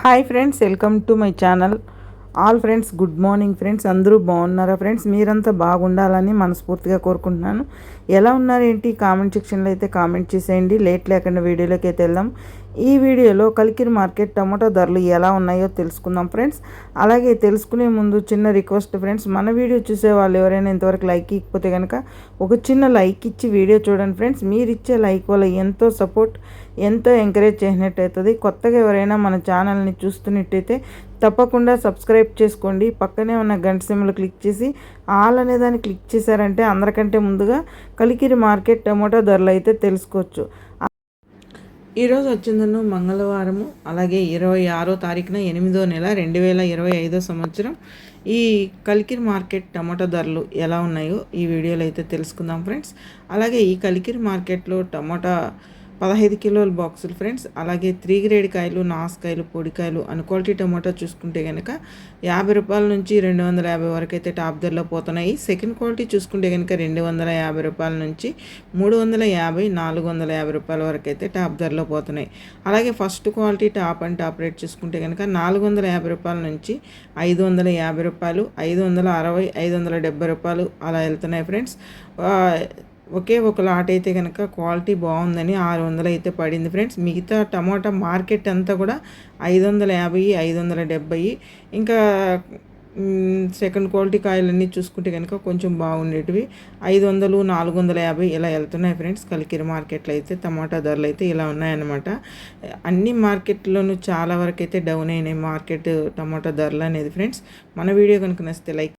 Hi friends welcome to my channel. All friends good morning friends. అందరూ బాగున్నారా friends? మీరంతా బాగుండాలని మనస్ఫూర్తిగా కోరుకుంటున్నాను. ఎలా ఉన్నారు ఏంటి? కామెంట్ సెక్షన్లో అయితే కామెంట్ చేసేయండి. లేట్ లేకుండా వీడియోలోకి అయితే వెళ్దాం. ఈ వీడియోలో కలికిరి మార్కెట్ టమాటో ధరలు ఎలా ఉన్నాయో తెలుసుకుందాం ఫ్రెండ్స్. అలాగే తెలుసుకునే ముందు చిన్న రిక్వెస్ట్ ఫ్రెండ్స్. మన వీడియో చూసే వాళ్ళు ఎవరైనా ఇంతవరకు లైక్ ఇకపోతే కనుక ఒక చిన్న లైక్ ఇచ్చి వీడియో చూడండి ఫ్రెండ్స్. మీరు ఇచ్చే లైక్ వల్ల ఎంతో సపోర్ట్ ఎంతో ఎంకరేజ్ చేసినట్టు అవుతుంది కొత్తగా ఎవరైనా మన ఛానల్ని చూస్తున్నట్టయితే తప్పకుండా సబ్స్క్రైబ్ చేసుకోండి. పక్కనే ఉన్న గంట సిమ్లు క్లిక్ చేసి ఆల్ అనే దాన్ని క్లిక్ చేశారంటే అందరికంటే ముందుగా కలికిరి మార్కెట్ టమోటా ధరలు అయితే తెలుసుకోవచ్చు. ఈరోజు వచ్చిందను మంగళవారము అలాగే ఇరవై ఆరో తారీఖున ఎనిమిదో నెల రెండు వేల ఇరవై ఐదో సంవత్సరం. ఈ కలికిరి మార్కెట్ టమాటో ధరలు ఎలా ఉన్నాయో ఈ వీడియోలో అయితే తెలుసుకుందాం ఫ్రెండ్స్. అలాగే ఈ కలికిరి మార్కెట్లో టమాటా పదహైదు కిలోల బాక్సులు ఫ్రెండ్స్. అలాగే త్రీ గ్రేడ్ కాయలు నాసుకాయలు పొడికాయలు అన్ క్వాలిటీ టమాటా చూసుకుంటే కనుక యాభై రూపాయల నుంచి రెండు వందల యాభై వరకు అయితే టాప్ ధరలో పోతున్నాయి. సెకండ్ క్వాలిటీ చూసుకుంటే కనుక రెండు వందల యాభై రూపాయల నుంచి మూడు వందల యాభై నాలుగు వందల యాభై రూపాయల వరకు అయితే టాప్ ధరలో పోతున్నాయి. అలాగే first quality top and top rate చూసుకుంటే కనుక నాలుగు వందల యాభై రూపాయల నుంచి ఐదు వందల యాభై రూపాయలు ఐదు వందల అరవై ఐదు వందల డెబ్బై రూపాయలు అలా వెళ్తున్నాయి ఫ్రెండ్స్. ఒకే ఒక లాట్ అయితే కనుక క్వాలిటీ బాగుందని ఆరు వందలు అయితే పడింది ఫ్రెండ్స్. మిగతా టమాటా మార్కెట్ అంతా కూడా ఐదు వందల యాభై ఐదు వందల డెబ్బై. ఇంకా సెకండ్ క్వాలిటీ కాయలన్నీ చూసుకుంటే కనుక కొంచెం బాగుండేటివి. ఐదు వందలు నాలుగు వందల యాభై ఇలా వెళ్తున్నాయి ఫ్రెండ్స్. కలికిరి మార్కెట్లో అయితే టమాటా ధరలు అయితే ఇలా ఉన్నాయన్నమాట. అన్ని మార్కెట్లోనూ చాలా వరకు అయితే డౌన్ అయినాయి మార్కెట్ టమాటా ధరలు అనేది ఫ్రెండ్స్. మన వీడియో కనుక నచ్చితే లైక్